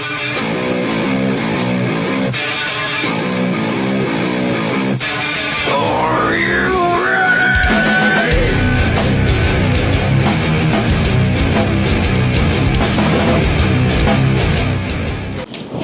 Thank you.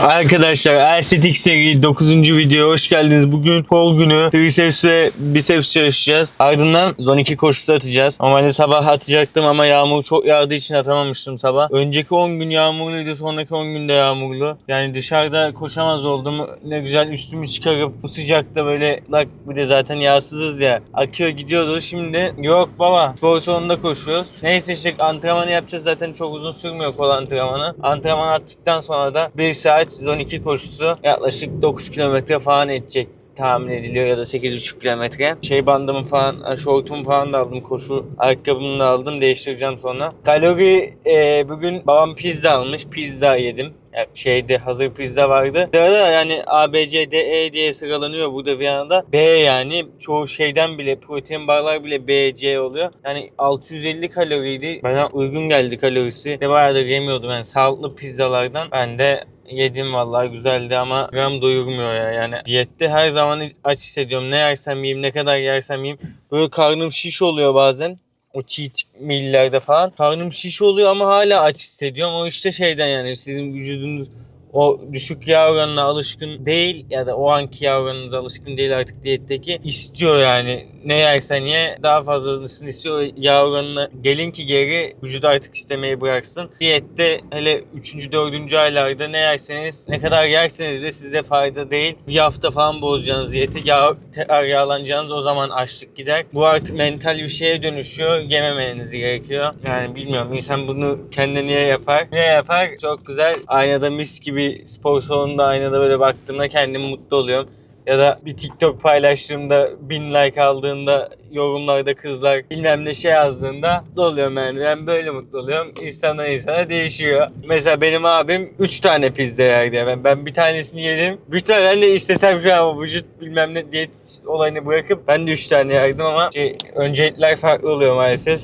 Arkadaşlar LCTX seri 9. video hoş geldiniz. Bugün kol günü triceps ve biceps çalışacağız. Ardından zone 2 koşusu atacağız. Normalde sabah atacaktım ama yağmur çok yağdığı için atamamıştım sabah. Önceki 10 gün yağmurluydu sonraki 10 günde yağmurlu. Yani dışarıda koşamaz oldum. Ne güzel üstümü çıkarıp bu sıcakta böyle bak bir de zaten yağsızız ya. Akıyor gidiyordu. Şimdi yok baba spor salonunda koşuyoruz. Neyse işte antrenmanı yapacağız zaten çok uzun sürmüyor kol antrenmanı. Antrenman attıktan sonra da 1 saat 12 koşusu yaklaşık 9 kilometre falan edecek tahmin ediliyor ya da 8,5 kilometre. Şey bandımı falan, şortumu falan da aldım. Koşu ayakkabımı da aldım. Değiştireceğim sonra. Kalori e, bugün babam pizza almış. Pizza yedim. Şeyde hazır pizza vardı. Sırada yani A, B, C, D, E diye sıralanıyor burada Viyana'da. B yani çoğu şeyden bile protein barlar bile B, C oluyor. Yani 650 kaloriydi. Bana uygun geldi kalorisi. Ve bayağıdır yemiyordum yani sağlıklı pizzalardan. Ben de yedim vallahi güzeldi ama gram doyurmuyor ya. Yani diyette her zaman aç hissediyorum. Ne yersem yiyeyim ne kadar yersem yiyeyim. Böyle karnım şiş oluyor bazen. O cheat meal'lerde falan. Karnım şiş oluyor ama hala aç hissediyorum. O işte şeyden yani sizin vücudunuz o düşük yağ oranına alışkın değil ya da o anki yağ oranınıza alışkın değil artık diyetteki istiyor yani ne yersen ye daha fazlasını istiyor yağ oranına gelin ki geri vücudu artık istemeyi bıraksın. Diyette hele 3. 4. aylarda ne yerseniz ne kadar yerseniz de size fayda değil. Bir hafta falan bozacaksınız diyeti yağ, tekrar yağlanacaksınız o zaman açlık gider. Bu artık mental bir şeye dönüşüyor yememeniz gerekiyor. Yani bilmiyorum insan bunu kendine niye yapar? Ne yapar? Çok güzel aynada mis gibi spor salonunda aynada böyle baktığımda kendim mutlu oluyorum. Ya da bir TikTok paylaştığımda bin like aldığında yorumlarda kızlar bilmem ne şey yazdığında mutlu oluyorum yani. Ben böyle mutlu oluyorum. İnsandan insana değişiyor. Mesela benim abim 3 tane pizza yerdi. Ben, ben bir tanesini yedim. Bir tane ben de istesem şu an vücut bilmem ne diyet olayını bırakıp ben de 3 tane yerdim ama şey, öncelikler farklı oluyor maalesef.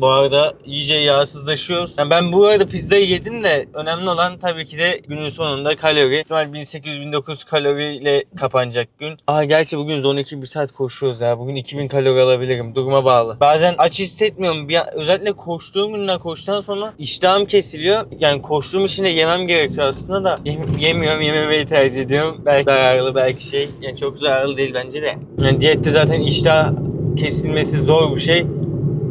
Bu arada iyice yağsızlaşıyoruz. Yani ben bu arada pizzayı yedim de önemli olan tabii ki de günün sonunda kalori. İhtimal 1800-1900 kaloriyle kapanacak gün. Aa gerçi bugün zone 2 bir saat koşuyoruz ya. Bugün 2000 kalori alabilirim. Duruma bağlı. Bazen aç hissetmiyorum. Bir, özellikle koştuğum günden koştuktan sonra iştahım kesiliyor. Yani koştuğum için de yemem gerekiyor aslında da yem- yemiyorum. Yememeyi tercih ediyorum. Belki zararlı belki şey. Yani çok zararlı değil bence de. Yani diyette zaten iştah kesilmesi zor bir şey.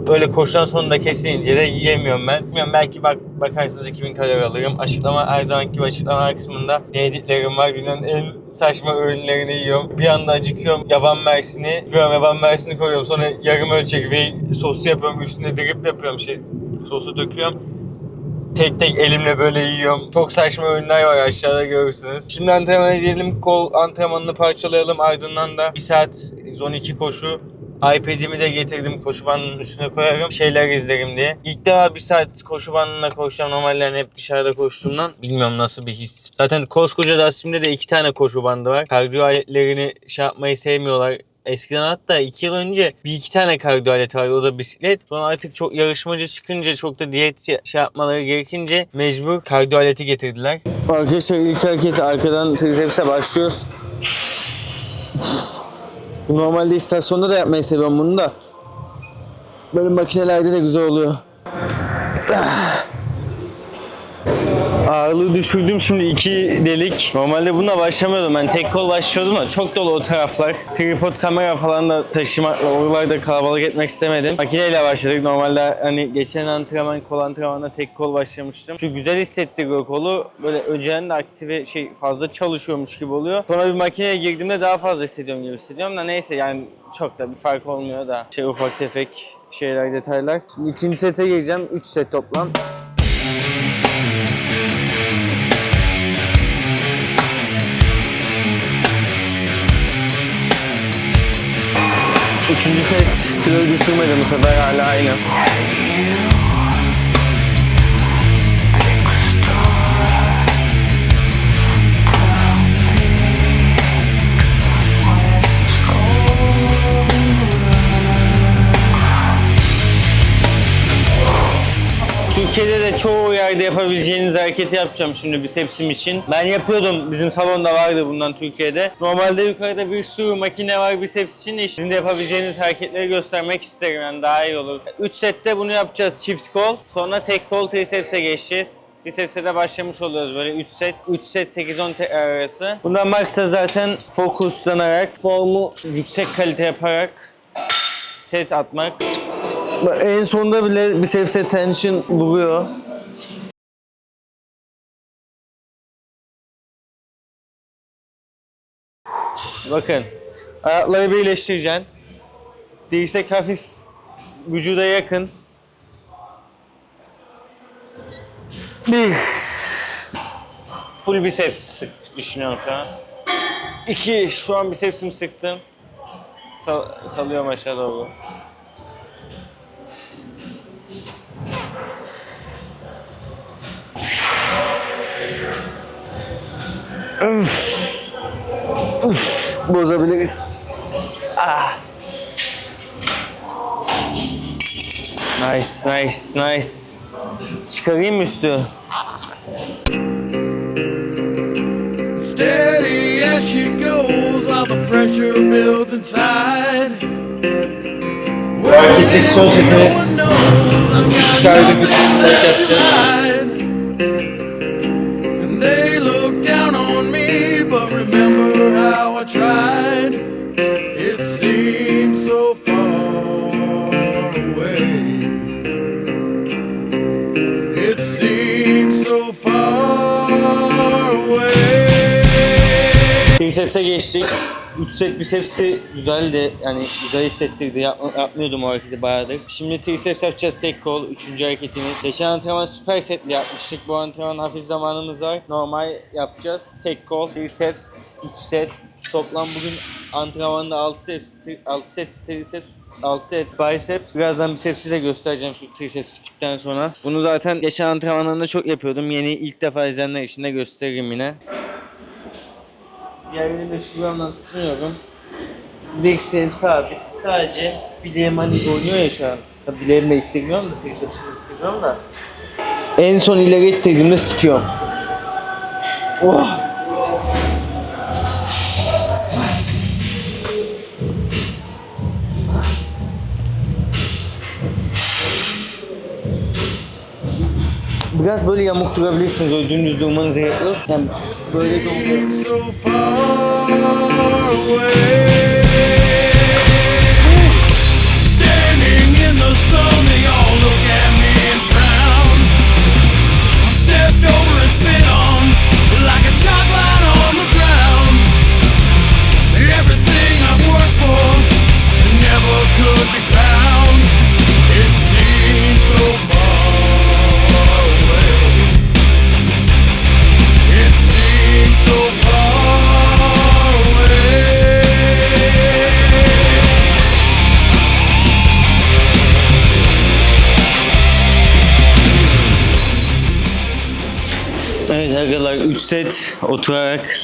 Böyle koşudan sonunda kesilince de yiyemiyorum ben. Bilmiyorum belki bak bakarsınız 2000 kalori alırım. Açıklama her zamanki açıklama kısmında ne yediklerim var. Dünyanın en saçma öğünlerini yiyorum. Bir anda acıkıyorum. Yaban mersini, gram yaban mersini koyuyorum. Sonra yarım ölçek ve sosu yapıyorum. Üstüne drip yapıyorum. Şey, sosu döküyorum. Tek tek elimle böyle yiyorum. Çok saçma öğünler var aşağıda görürsünüz. Şimdi antrenman edelim. Kol antrenmanını parçalayalım. Ardından da 1 saat zone 2 koşu. iPad'imi de getirdim koşu bandının üstüne koyarım. Şeyler izlerim diye. İlk defa bir saat koşu bandında koşacağım. Normalde hep dışarıda koştuğumdan. Bilmiyorum nasıl bir his. Zaten koskoca Dastim'de de iki tane koşu bandı var. Kardiyo aletlerini şey yapmayı sevmiyorlar. Eskiden hatta 2 yıl önce bir iki tane kardiyo aleti vardı o da bisiklet. Sonra artık çok yarışmacı çıkınca çok da diyet şey yapmaları gerekince mecbur kardiyo aleti getirdiler. Arkadaşlar ilk hareket arkadan triceps'e başlıyoruz. Normalde istasyonda da yapmayı seviyorum bunu da. Böyle makinelerde de güzel oluyor. Ağırlığı düşürdüm şimdi iki delik. Normalde bununla başlamıyordum ben tek kol başlıyordum da çok dolu o taraflar. Tripod kamera falan da taşımakla oralarda kalabalık etmek istemedim. Makineyle başladık. Normalde hani geçen antrenman kol antrenmanında tek kol başlamıştım. Şu güzel hissettiriyor kolu. Böyle önceden de aktive şey fazla çalışıyormuş gibi oluyor. Sonra bir makineye girdiğimde daha fazla hissediyorum gibi hissediyorum da neyse yani çok da bir fark olmuyor da. Şey ufak tefek şeyler detaylar. Şimdi ikinci sete gireceğim. 3 set toplam. Üçüncü set kiloyu düşürmedim bu sefer hala aynı. Yerde yapabileceğiniz hareketi yapacağım şimdi bisepsim için. Ben yapıyordum. Bizim salonda vardı bundan Türkiye'de. Normalde yukarıda bir sürü makine var biceps için. Sizin de yapabileceğiniz hareketleri göstermek isterim. Yani daha iyi olur. 3 sette bunu yapacağız çift kol. Sonra tek kol triceps'e geçeceğiz. Biceps'e de başlamış oluyoruz böyle 3 set. 3 set 8-10 tekrar arası. Bundan maksa zaten fokuslanarak, formu yüksek kalite yaparak set atmak. En sonunda bile biceps'e tension vuruyor. Bakın. Ayakları birleştireceksin. Dirsek hafif vücuda yakın. Bir. Full biceps sık düşünüyorum şu an. İki. Şu an bicepsimi sıktım. Sal salıyorum aşağı doğru. Bozabiliriz. Ah. Nice, nice, nice. Çıkarayım mı üstü? Steady as she goes while the pressure builds inside. Gittik son setimiz. Çıkardık, squat yapacağız. Triceps'e geçtik. 3 set biceps'i güzeldi. Yani güzel hissettirdi. Yap- yapmıyordum o hareketi bayağıdır. Şimdi triceps yapacağız tek kol. Üçüncü hareketimiz. Geçen antrenman süper setli yapmıştık. Bu antrenman hafif zamanımız var. Normal yapacağız. Tek kol, triceps, 3 set. Toplam bugün antrenmanda 6 set, 6 set triceps 6 set biceps. Birazdan bicepsi de göstereceğim şu triceps bittikten sonra. Bunu zaten geçen antrenmanlarında çok yapıyordum. Yeni ilk defa izleyenler için de gösteririm yine. Yerini 5 gramdan tutunuyorum. Dirseğim sabit. Sadece bileğim hani oynuyor ya şu an. Tabii bileğimle ittirmiyorum da tricepsimi ittirmiyorum da. En son ileri ittirdiğimde sıkıyorum. Oh! Biraz böyle yamuk durabilirsiniz. Öyle dümdüz durmanız gerek yok. Yani böyle de oluyor. Set oturarak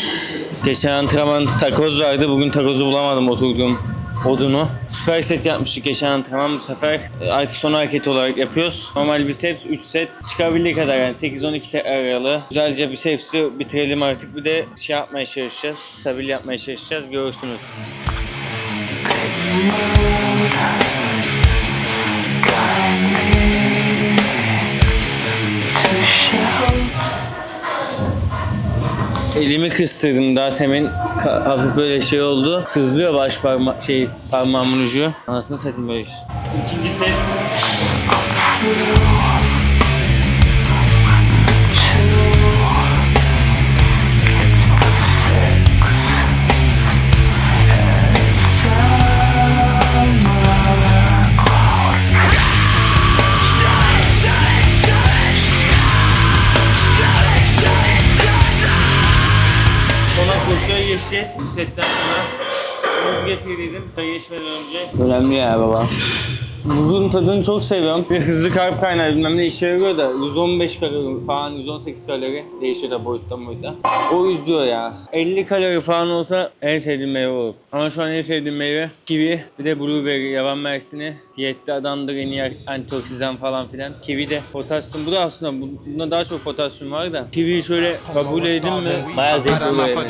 geçen antrenman takoz vardı. Bugün takozu bulamadım oturduğum odunu. Süper set yapmıştık geçen antrenman bu sefer e, artık son hareket olarak yapıyoruz. Normal biceps 3 set çıkabildiği kadar yani 8-12 tekrar aralı. Güzelce bicepsi bitirelim artık bir de şey yapmaya çalışacağız. Stabil yapmaya çalışacağız görürsünüz. Elimi kıstırdım daha temin hafif böyle şey oldu. Sızlıyor baş parma şey parmağımın ucu. Anasını satayım böyle iş. İkinci set. Geçeceğiz. Setten sonra muz getirdiydim. Koşuya geçmeden önce. Önemli ya baba. Muzun tadını çok seviyorum. Bir hızlı karp kaynağı bilmem ne işe yarıyor da 115 kalori falan 118 kalori değişiyor da boyuttan boyuta. O üzüyor ya. 50 kalori falan olsa en sevdiğim meyve olur. Ama şu an en sevdiğim meyve kivi bir de blueberry yaban mersini Diyette adamdır en iyi antioksidan falan filan. Kivi de potasyum. Bu da aslında bu- bunda daha çok potasyum var da. Kiviyi şöyle kabul edin mi? Bayağı zevkli oluyor. yani.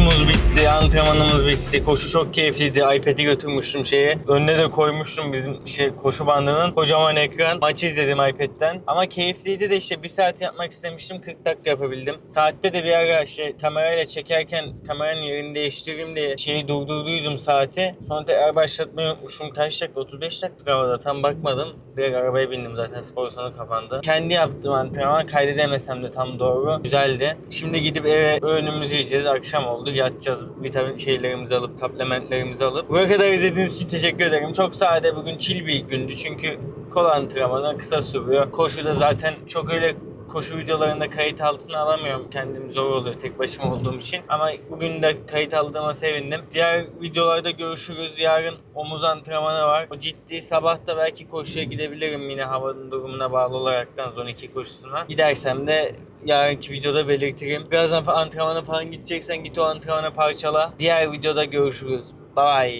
Koşumuz bitti, antrenmanımız bitti. Koşu çok keyifliydi. iPad'i götürmüştüm şeye. Önüne de koymuştum bizim şey koşu bandının. Kocaman ekran. Maçı izledim iPad'den. Ama keyifliydi de işte bir saat yapmak istemiştim. 40 dakika yapabildim. Saatte de bir ara şey kamerayla çekerken kameranın yerini değiştireyim diye şeyi durdurduydum saati. Sonra tekrar başlatmayı unutmuşum. Kaç dakika? 35 dakika havada. Tam bakmadım. Direkt arabaya bindim zaten. Spor salonu kapandı. Kendi yaptığım antrenman kaydedemesem de tam doğru. Güzeldi. Şimdi gidip eve öğünümüzü yiyeceğiz. Akşam oldu. Yatacağız. Vitamin şeylerimizi alıp, supplementlerimizi alıp. Buraya kadar izlediğiniz için teşekkür ederim. Çok sade bugün chill bir gündü. Çünkü kol antrenmanı kısa sürüyor. Koşuda zaten çok öyle koşu videolarında kayıt altına alamıyorum. Kendim zor oluyor tek başıma olduğum için. Ama bugün de kayıt aldığıma sevindim. Diğer videolarda görüşürüz. Yarın omuz antrenmanı var. O ciddi. Sabah da belki koşuya gidebilirim yine havanın durumuna bağlı olaraktan zone 2 koşusuna. Gidersem de yarınki videoda belirtirim. Birazdan antrenmana falan gideceksen git o antrenmanı parçala. Diğer videoda görüşürüz. Bye.